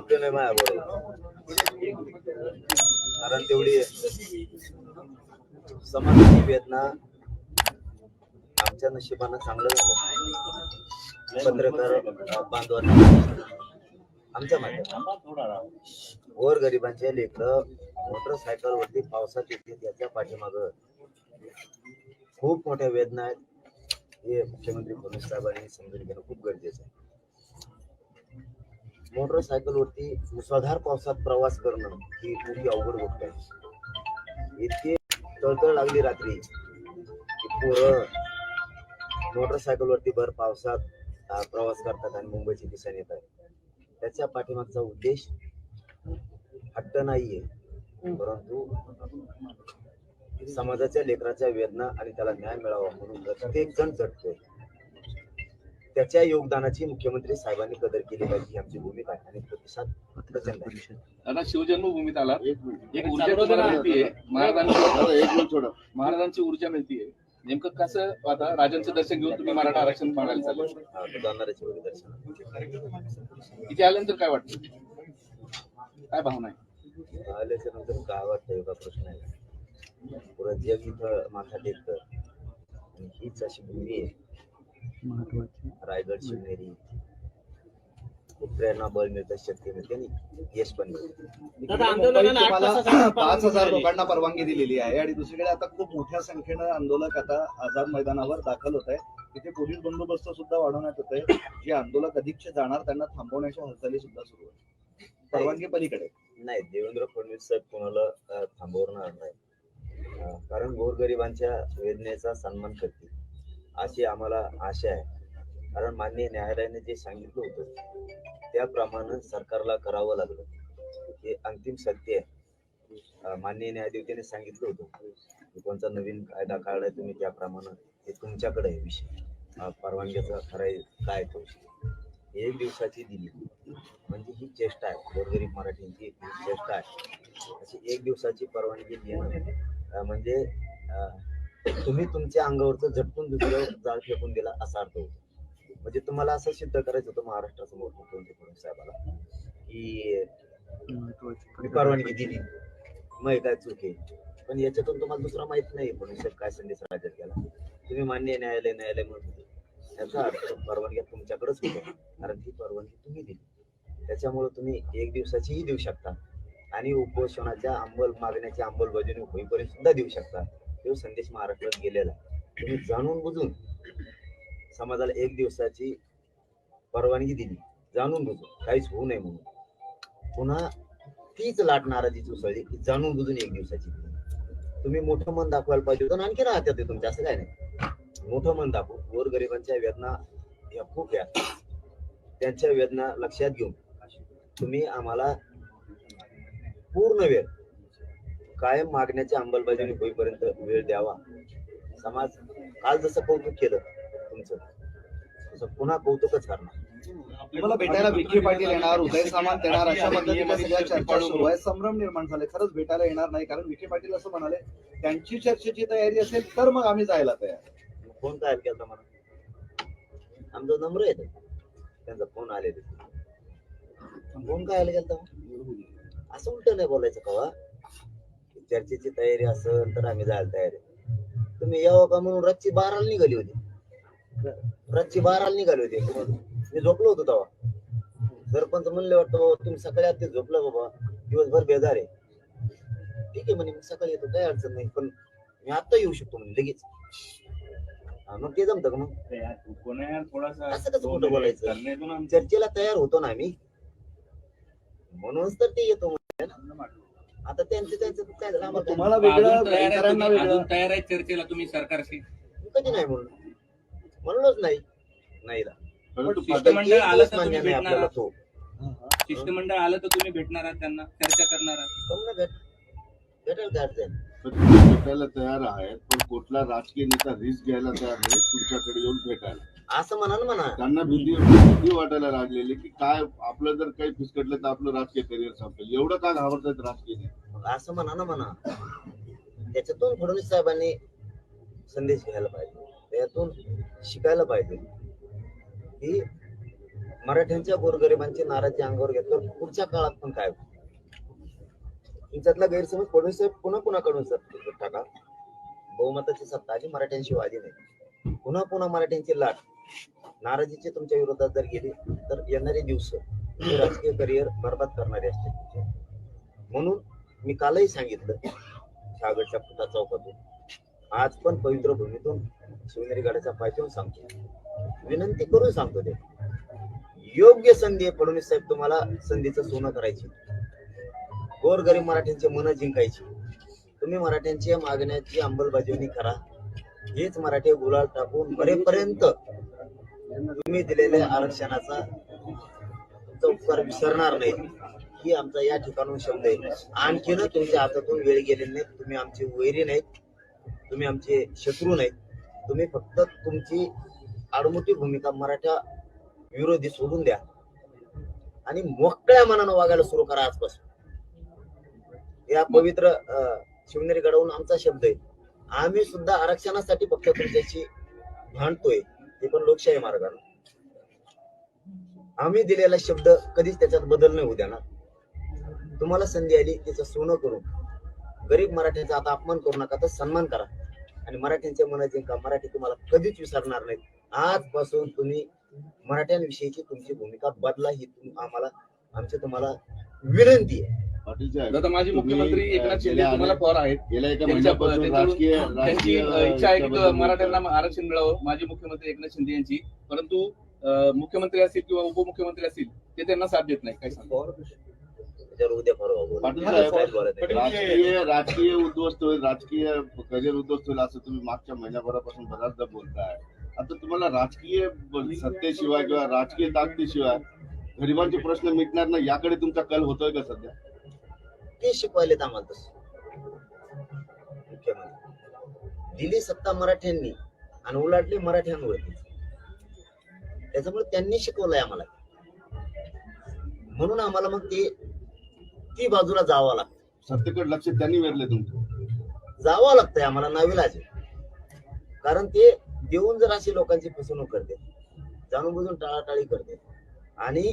झोपले नाही माझ्या कारण तेवढी समाजाची वेदना आमच्या नशिबानं चांगलं झालं. पत्रकार बांधवांना. आमच्या माध्यमात गोर गरिबांचे लेकर मोटरसायकल वरती पावसात येते त्याच्या पाठीमाग. खूप मोठ्या वेदना आहेत. हे मुख्यमंत्री फडणवीस साहेबांनी समजून घेणं खूप गरजेचं आहे. मोटरसायकलवरती मुसळधार पावसात प्रवास करणं ही मोठी अवघड गोष्ट आहे. इतकी तळतळ लागली रात्री की पोरं मोटरसायकलवरती भर पावसात प्रवास करतात आणि मुंबईची दिशा येत त्याच्या पाठीमागचा उद्देश हट्ट नाहीये परंतु समाजाच्या लेकराच्या वेदना आणि त्याला न्याय मिळावा म्हणून प्रत्येक जण झटतोय त्याच्या योगदानाची मुख्यमंत्री साहेबांनी कदर केली पाहिजे आमची भूमिका आहे आणि प्रतिसाद प्रचंड आहे. दादा शिवजन्मभूमीत आला एक ऊर्जा तुम्हाला मिळतीये. महाराजांची दादा, एक मिनिट थोडं महाराजांची ऊर्जा मिळतीये. नेमकं कसं आता राजांचं दर्शन घेऊन तुम्ही मराठा आरक्षण मागायला चालले? दर्शन. इथे आल्यानंतर काय वाटतं? काय भावना आहे? आल्याच्यानंतर गावात योगा प्रश्न आहे. पुरं जग इथं माथा टेकतं. आणि हीच अशी भूमी आहे. रायगड शिवनेरी खूप प्रेरणा बळ मिळतं शक्ती मिळते आणि यश पण मिळतं. दादा आंदोलनाला आठ तुम्हाला तासासाठी पाच हजार परवानगी लोकांना परवानगी दिलेली आहे आणि दुसरीकडे आता खूप मोठ्या संख्येनं आंदोलक आता आझाद मैदानावर दाखल होत आहे तिथे पोलीस बंदोबस्त सुद्धा वाढवण्यात येत आहे. जे आंदोलक अधिकचे जाणार त्यांना थांबवण्याच्या हालचाली सुद्धा सुरू आहेत. परवानगी पलीकडे. नाही देवेंद्र फडणवीस साहेब कोणाला अं, थांबवणार नाही अं, कारण गोरगरिबांच्या वेदनेचा सन्मान करतील. अशी आम्हाला आशा आहे. कारण माननीय न्यायालयाने जे सांगितलं होतं त्याप्रमाणे सरकारला करावं लागलं. हे अंतिम सत्य आहे. मान्य माननीय सांगितलं होतं. कोणता नवीन कायदा काढलाय तुम्ही त्याप्रमाणे हे तुमच्याकडे आहे विषय. अं, परवानगीचा खराय काय तो एक दिवसाची दिली. म्हणजे ही चेष्टा आहे. गोरगरीब मराठींची ही चेष्टा आहे. अशी एक दिवसाची परवानगी देणं. म्हणजे तुम्ही तुमच्या अंगावरच झटकून दुसरं जाळ फेकून दिला असा अर्थ होतो. म्हणजे तुम्हाला असं सिद्ध करायचं होतं महाराष्ट्रासमोर मुख्यमंत्री फडणवीस साहेबाला की परवानगी दिली. मग काय चूक आहे? पण याच्यातून तुम्हाला दुसरा माहीत नाही म्हणून साहेब काय संदेश राज्यात गेला तुम्ही मान्य न्यायालय न्यायालय म्हणत होते याचा अर्थ परवानगी तुमच्याकडेच होतो कारण ती परवानगी तुम्ही दिली. त्याच्यामुळे तुम्ही एक दिवसाचीही देऊ शकता. आणि उपोषणाच्या अंमल मागण्याची अंमलबजावणी होईपर्यंत सुद्धा देऊ शकता. तो संदेश महाराष्ट्रात गेलेला आहे. तुम्ही जाणून बुजून समाजाला एक दिवसाची परवानगी दिली. जाणून बुजून. काहीच होऊ नये म्हणून. पुन्हा तीच लाट नाराजी उसळली की जाणून बुजून एक दिवसाची तुम्ही मोठं मन दाखवायला पाहिजे होतं आणखी राहत्या ते तुमच्या असं काय नाही. मोठं मन दाखवू. गोरगरिबांच्या वेदना या खूप या. त्यांच्या वेदना लक्षात घेऊन तुम्ही आम्हाला पूर्ण वेळ कायम मागण्याची अंमलबजावणी होईपर्यंत वेळ द्यावा. समाज काल जसं कौतुक केलं तुमचं तसं पुन्हा कौतुकच करणार. तुम्हाला भेटायला विखे पाटील येणार उदय सामंत येणार अशा पद्धतीच्या सगळ्या चर्चा सुरू आहे. संभ्रम निर्माण झाले. खरंच भेटायला येणार नाही कारण विखे पाटील असं म्हणाले त्यांची चर्चेची तयारी असेल तर मग आम्ही जायला तयार. फोन काय केला मला आमचा नंबर आहे. त्यांचा फोन आलेले फोन काय गेलता असं उलट नाही बोलायचं कवा चर्चेची तयारी असेल तर आम्ही जायला तयार आहे. तुम्ही यावं का म्हणून रातची बाराला निघाली होती. रातची बाराला निघाली होती. मी झोपलो होतो तेव्हा. सरपंच म्हणले वाटतं बाबा तुम्ही सकाळी आता झोपला बाबा? दिवसभर बेजार आहे. ठीक आहे म्हणे मी सकाळी येतो काही अडचण नाही पण मी आता येऊ शकतो म्हणे लगेच. मग ते जमतं का मग? थोडासा असं कसं खोटं बोलायचं? चर्चेला तयार होतो ना आम्ही. म्हणूनच तर ते येतो म्हणे ना. आता त्यांचं त्यांचं काय झालं? आम्हाला तुम्हाला वेगळं अजून तयार आहे इतरांना तुम्ही- वेगळं अजून तयार आहे चर्चेला तुम्ही सरकारशी? मी कधी नाही म्हणलो म्हणलोच नाही. नाही रा. परंतु आता शिष्टमंडळ एक आलं दिवस तर मान्य तुम्ही नाही भेटणार. तो. शिष्टमंडळ आलं तर तुम्ही भेटणार आहात त्यांना चर्चा करणार आहात. कम ना भेट भेटेल काय अडचण पण तुम्ही भेटायला तयार आहेत पण कुठला राजकीय नेता रिस्क घ्यायला तयार नाही तुमच्याकडे येऊन भेटायला. असं म्हणा ना म्हणा. त्यांना भीती भीती वाटायला लागलेली की काय आपलं जर काही फिसकटलं तर आपलं राजकीय करिअर संपेल. एवढं का घाबरतात राजकीय असं म्हणा ना म्हणा. त्याच्यातून फडणवीस साहेबांनी संदेश घ्यायला पाहिजे. त्यातून शिकायला पाहिजे. की मराठ्यांच्या गोरगरिबांची नाराजी अंगावर घेतल्यावर पुढच्या काळात पण काय? तुमच्यातला गैरसमज फडणवीस साहेब पुन्हा पुन्हा कडून सर टाका बहुमताची सत्ता आली मराठ्यांशी वादी नाही. पुन्हा पुन्हा मराठ्यांची लाट. नाराजीचे तुमच्या विरोधात जर गेली तर येणारे दिवस राजकीय करिअर बरबाद करणारे असतील म्हणून मी कालही सांगितलं सागरच्या पुता चौकातून. आज पण पवित्र भूमीतून शिवनेरी गडाच्या पायथ्याहून सांगतो. विनंती करून सांगतो ते. योग्य संधी आहे फडणवीस साहेब तुम्हाला संधीचं सोनं करायची. गोरगरीब मराठ्यांचे मन जिंकायची. तुम्ही मराठ्यांच्या मागण्याची अंमलबजावणी करा. हेच मराठी गुलाल टाकून मरेपर्यंत तुम्ही दिलेल्या आरक्षणाचा तुमचा उपकार विसरणार नाही. ही आमचा या ठिकाणून शब्द आहे. आणखीन तुमच्या हातातून वेळ गेलेली नाही. तुम्ही आमचे वैरी नाहीत. तुम्ही आमचे शत्रू नाहीत. तुम्ही फक्त तुमची आडमुठी भूमिका मराठा विरोधी सोडून द्या. आणि मोकळ्या मनानं वागायला सुरू करा आजपासून. या पवित्र शिवनेरी गडावरून आमचा शब्द आहे. आम्ही सुद्धा आरक्षणासाठी फक्त तुमच्याशी भांडतोय. ते पण लोकशाही मार्गाने आम्ही दिलेला शब्द कधीच त्याच्यात बदल नाही होऊ देणार. तुम्हाला संधी आली त्याचं सोनं करू. गरीब मराठ्यांचा आता अपमान करू नका तर सन्मान करा. आणि मराठ्यांच्या मनात जिंका मराठी तुम्हाला कधीच विसरणार नाहीत. आजपासून तुम्ही मराठ्यांविषयीची तुमची भूमिका बदला ही आम्हाला आमची तुम्हाला विनंती आहे. तुम्ही, मुख्यमंत्री एकनाथ शिंदे तुम्हाला पवार आहेत. गेल्या एका त्यांच्या- महिन्यापासून त्यांच्याकडून राजकीय त्यांची इच्छा आहे की मराठ्यांना आरक्षण मिळावं माजी मुख्यमंत्री एकनाथ शिंदे यांची. परंतु मुख्यमंत्री असतील किंवा उपमुख्यमंत्री असतील ते त्यांना साथ देत नाही. काय. राजकीय राजकीय उद्ध्वस्त होईल राजकीय करिअर उद्ध्वस्त होईल असं तुम्ही मागच्या महिन्याभरापासून बऱ्याचदा बोलताय. आता तुम्हाला राजकीय सत्तेशिवाय किंवा राजकीय ताकदीशिवाय गरिबांचे प्रश्न मिटणार नाही याकडे तुमचा कल होतोय का सध्या? ते शिकवायलेत आम्हाला तसं. मुख्यमंत्री. दिली सत्ता मराठ्यांनी आणि उलाटली मराठ्यांवरती त्याच्यामुळे त्यांनी शिकवलंय आम्हाला. म्हणून आम्हाला मग ते ती बाजूला जावं लागतं. सत्तेकडे लक्ष त्यांनी वेधले तुमचं. जावं लागतंय आम्हाला नाविलाज. कारण ते देऊन जर अशी लोकांची फसवणूक करते जाणून बुजून टाळाटाळी करते आणि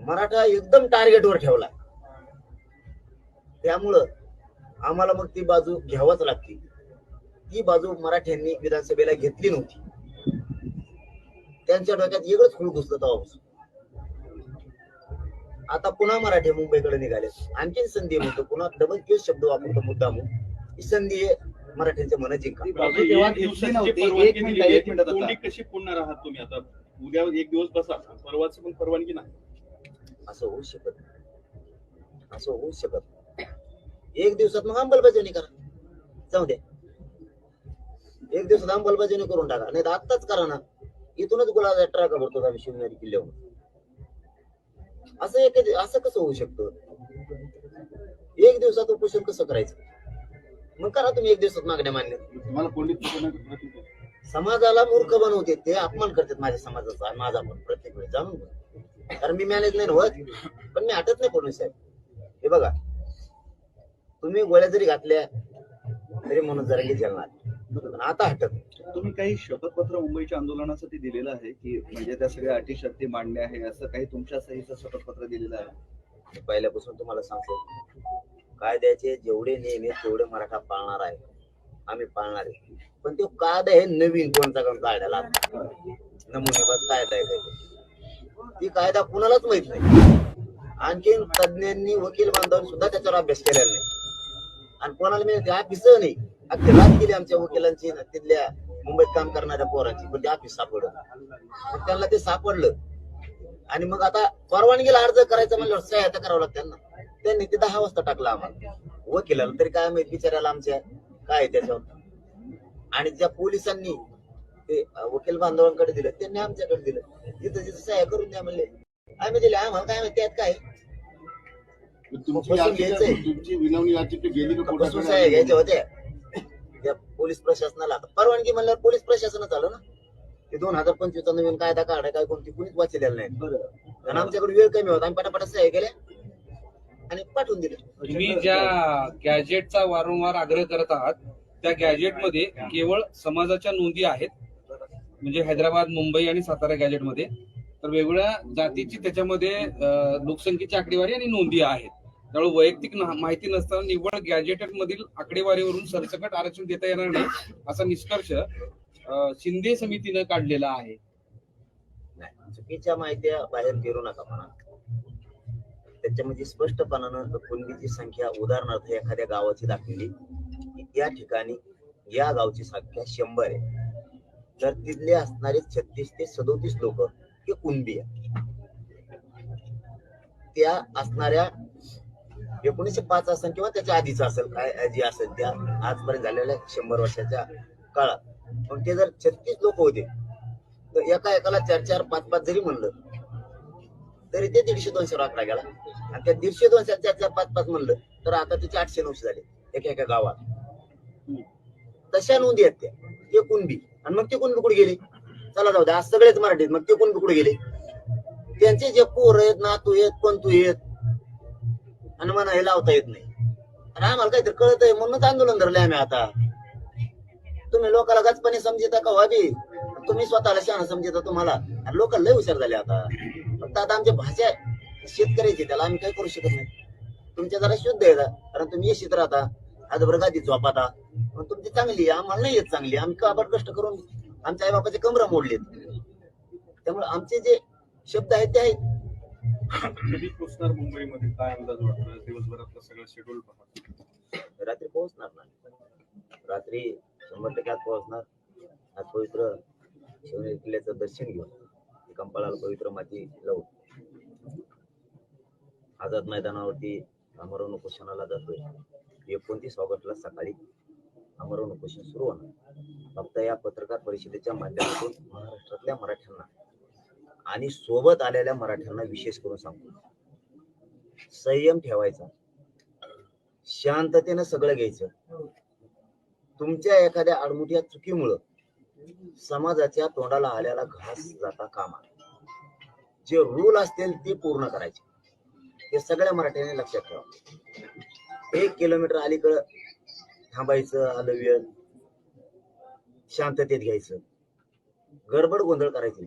मराठा एकदम टार्गेटवर ठेवला त्यामुळं आम्हाला मग ती बाजू घ्यावंच लागते. ती बाजू मराठ्यांनी विधानसभेला घेतली नव्हती. त्यांच्या डोक्यात वेगळंच फुल घुसलं तेव्हापासून. आता पुन्हा मराठी मुंबईकडे निघाले आणखीन संधी म्हणतो पुन्हा डबल केस शब्द वापरतो मुद्दाम ही संधी आहे मराठ्यांचे मन जिंका. कशी तुम्ही आता? उद्या एक दिवस बसा. परवाच पण परवानगी नाही. असं होऊ शकत. असं होऊ शकत नाही. एक दिवसात मग अंमलबजावणी करा. जाऊ द्या एक दिवसात अंमलबजावणी करून टाका. नाही तर आत्ताच करा ना. इथूनच गुलाब ट्रका भरतो आम्ही शिवनेरी किल्ल्यावर. असं एक असं कसं होऊ शकतं? एक दिवसात उपोषण कसं करायचं? मग करा तुम्ही एक दिवसात मागण्या मान्य. समाजाला मूर्ख बनवते ते अपमान करतात माझ्या समाजाचा माझा पण प्रत्येक वेळी. जाणून. कारण मी मॅनेज नाही होत. पण मी हटत नाही फडणवीस साहेब. हे बघा. तुम्ही गोळ्या जरी घातल्या तरी म्हणून जरा की पण आता हटत. तुम्ही काही शपथपत्र मुंबईच्या आंदोलनासाठी दिलेलं आहे की म्हणजे त्या सगळ्या अटी शर्ती मांडणे आहे असं काही तुमच्या सहीचं शपथपत्र दिलेलं आहे? पहिल्यापासून तुम्हाला सांगतो कायद्याचे जेवढे नियम आहेत तेवढे मराठा पाळणार आहे. आम्ही पाळणार आहे. पण तो कायदा हे नवीन कोणता कोण काढायला नमुनेबाज कायदा आहे काही ती कायदा कुणालाच माहीत नाही. आणखीन तज्ञांनी वकील बांधवांनी सुद्धा त्याच्यावर अभ्यास केलेला नाही. आणि कोणाला मी ते ऑफिस नाही. अख्खी रात गेली आमच्या वकिलांची तिथल्या मुंबईत काम करणाऱ्या पोरांची. पण ते ऑफिस सापडलं. मग त्यांना ते सापडलं. आणि मग आता परवानगीला अर्ज करायचा म्हणल्यावर सह्या तर करावं लागतं त्यांना. त्यांनी ते दहा वाजता टाकला आम्हाला. वकिलाला तरी काय माहीत बिचारायला आमच्या काय आहे त्याच्यावर. आणि ज्या पोलिसांनी ते वकील बांधवांकडे दिलं त्यांनी आमच्याकडे दिलं. जिथं जिथं सह्या करून द्या म्हणले. आम्ही दिले आम्हाला काय माहिती त्यात काय तुमची बसून याचिका घ्यायचंय. तुमची विनवणी याचिका गेली का बसून सह्या कोर्टाकडे घ्यायच्या होत्या त्या पोलीस प्रशासनाला आता परवानगी म्हणल्यावर पोलीस प्रशासनच आलं ना? ते दोन हजार पंचवीसचा नवीन कायदा काढाय काय कोणती कुणीच वाचलेलं नाही. बरं. आमच्याकडे वेळ कमी होता आम्ही पटापटा सह्या केल्या. आणि पाठवून दिले. तुम्ही ज्या गॅजेटचा वारंवार आग्रह करत आहात त्या गॅजेटमध्ये केवळ समाजाच्या नोंदी आहेत. म्हणजे हैदराबाद मुंबई आणि सातारा गॅजेटमध्ये. तर वेगवेगळ्या जातीची त्याच्यामध्ये अं, लोकसंख्येची आकडेवारी आणि नोंदी आहेत. त्यामुळे वैयक्तिक माहिती नसताना निव्वळ गॅजेटेड मधील आकडेवारीवरून सरसकट आरक्षण देता येणार नाही असा निष्कर्ष शिंदे समितीनं काढलेला आहे. नाही चुकीच्या माहित्या बाहेर फिरू नका म्हणा. त्याच्यामध्ये स्पष्टपणानं कुणबीची संख्या उदाहरणार्थ एखाद्या गावाची दाखवली या ठिकाणी या गावची संख्या शंभर आहे. तर तिथले असणारे छत्तीस ते सदोतीस लोक हे कुणबी आहे त्या असणाऱ्या एकोणीसशे पाच असेल किंवा त्याच्या आधीच असेल काय जे असेल त्या आजपर्यंत झालेल्या शंभर वर्षाच्या काळात. पण ते जर छत्तीस लोक होते तर एका एकाला चार चार पाच पाच जरी म्हणलं तरी ते दीडशे दोनशे आकडा गेला. आणि त्या दीडशे दोनशे चार चार पाच पाच म्हणलं तर आता त्याचे आठशे नऊशे झाले एका एका गावात. तशा नोंदी आहेत त्या. ते कुणबी आणि मग ते कुणबी कुठे गेले? चला जाऊ दे आज सगळेच मराठीत मग ते कुणबी कुठे गेले? त्यांचे जे पोर आहेत नातू आहेत कोण तू येत आणि म्हणा हे लावता येत नाही. आणि आम्हाला काहीतरी कळत आहे म्हणूनच आंदोलन धरले आम्ही आता. तुम्ही लोकांना गचपणे समजिता का व्हावी? तुम्ही स्वतःला शहाणा समजिता तुम्हाला. आणि लोक लय हुशार झाले आता. फक्त आता आमची भाषा शेतकऱ्याची त्याला आम्ही काही करू शकत नाही. तुमच्या जरा शुद्ध आहे कारण तुम्ही येशीत राहता. हातभर गादी झोपाता. पण तुमची चांगली आहे आम्हाला नाही येत चांगली. आम्ही काबड कष्ट करून आमच्या आई बापाचे कमरा मोडलेत? त्यामुळे आमचे जे शब्द आहेत ते आहेत. कधी पोहोचणार मुंबईमध्ये? काय अंदाज वाटतो दिवसभरातलं सगळं शेड्यूल रात्री पोहोचणार ना रात्री शंभर टक्के पोहोचणार. आज पवित्र शिवनेरी किल्ल्याचं दर्शन घेऊन कंपाळाला पवित्र माती लावून आझाद मैदानावरती अमरवण उपोषणाला जातोय. एकोणतीस ऑगस्टला सकाळी अमरवण उपोषण सुरू होणार. फक्त या पत्रकार परिषदेच्या माध्यमातून महाराष्ट्रातल्या मराठ्यांना आणि सोबत आलेल्या मराठ्यांना विशेष करून सांगतो. संयम ठेवायचा. शांततेनं सगळं घ्यायचं. तुमच्या एखाद्या आडमुठ्या चुकीमुळं समाजाच्या तोंडाला आलेला घास जाता कामा. जे रूल असतील ते पूर्ण करायचे. हे सगळ्या मराठ्यांनी लक्षात ठेवा. एक किलोमीटर अलीकडं थांबायचं आलं वेळ शांततेत घ्यायचं. गडबड गोंधळ करायची.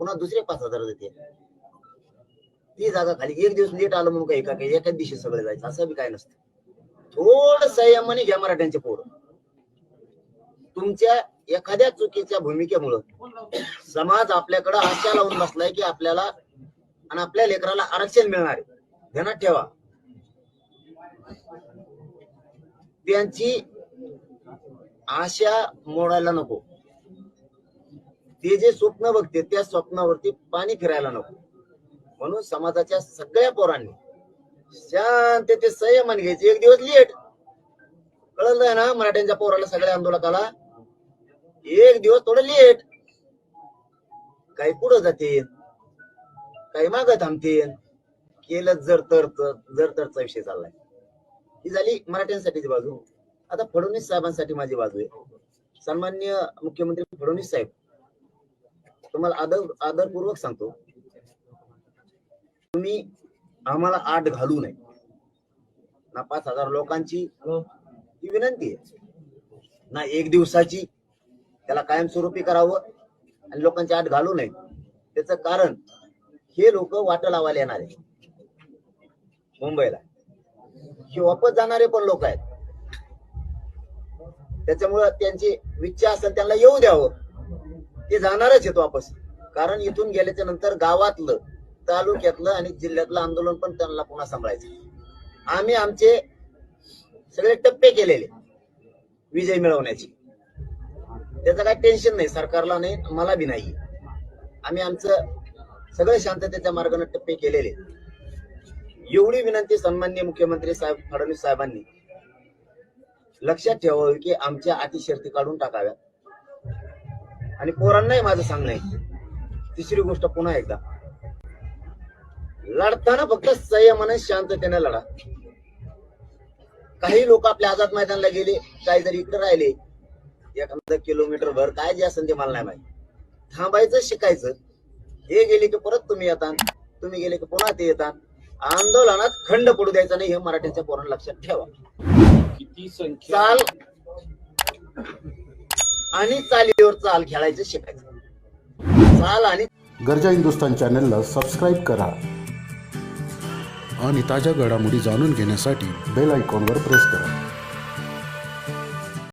पुन्हा दुसरे पाच हजार देते. ती जागा खाली एक दिवस लेट आलं म्हणून काही का काही एकाच दिवशी सगळं जायचं. असं बी काय नसतं. थोड संयमाने घ्या मराठ्यांचे पोर. तुमच्या एखाद्या चुकीच्या भूमिकेमुळं समाज आपल्याकडे आशा लावून बसलाय की आपल्याला आणि आपल्या लेकराला आरक्षण मिळणार आहे. ध्यानात ठेवा. त्यांची आशा मोडायला नको. ते जे स्वप्न बघते त्या स्वप्नावरती पाणी फिरायला नको. म्हणून समाजाच्या सगळ्या पोरांनी शांत ते संयमाने घ्यायचे. एक दिवस लेट. कळलं ना मराठ्यांच्या पोराला सगळ्या आंदोलकाला? एक दिवस थोडं लेट. काही पुढं जातील काही माग थांबतील. केलं जर तर तर- जर तरचा विषय चाललाय. ही झाली मराठ्यांसाठीची बाजू. आता फडणवीस साहेबांसाठी माझी बाजू आहे. सन्मान्य मुख्यमंत्री फडणवीस साहेब. तुम्हाला आदर आदरपूर्वक सांगतो. तुम्ही आम्हाला आठ घालू नये. ना पाच हजार लोकांची ही विनंती आहे. ना एक दिवसाची त्याला कायमस्वरूपी करावं आणि लोकांची आठ घालू नये. त्याचं कारण हे लोक वाट लावायला येणार. आहे मुंबईला. हे वापस जाणारे पण लोक आहेत. त्याच्यामुळं त्यांची इच्छा असेल त्यांना येऊ द्यावं. ते जाणारच आहेत वापस. कारण इथून गेल्याच्यानंतर गावातलं तालुक्यातलं आणि जिल्ह्यातलं आंदोलन पण त्यांना पुन्हा सांभाळायचं. आम्ही आमचे सगळे टप्पे केलेले विजय मिळवण्याचे. त्याचं काही टेन्शन नाही सरकारला नाही मला बी नाही. आम्ही आमचं सगळं शांततेच्या मार्गाने टप्पे केलेले. एवढी विनंती सन्मान्य मुख्यमंत्री साहेब फडणवीस साहेबांनी लक्षात ठेवावी की आमच्या अतिशर्ती काढून टाकाव्या आणि पोरांनाही माझं सांगणं आहे. तिसरी गोष्ट पुन्हा एकदा. लढताना फक्त संयमाने शांततेने लढा. काही लोक आपल्या आझाद मैदानाला गेले काही जरी इकडे राहिले. एखादं किलोमीटर भर काय जे असेल ते मला नाही माहिती. थांबायचं शिकायचं. हे गेले की परत तुम्ही येतात तुम्ही गेले की पुन्हा ते येतात आंदोलनात खंड पडू द्यायचा नाही हे मराठ्यांच्या पोरांना लक्षात ठेवा. किती संख्या चाल. आणि चालीवर चाल खेळायचं शिकायचं. चाल आणि गरजा हिंदुस्तान चॅनलला सबस्क्राईब करा. आणि ताज्या घडामोडी जाणून घेण्यासाठी बेल आयकॉनवर प्रेस करा.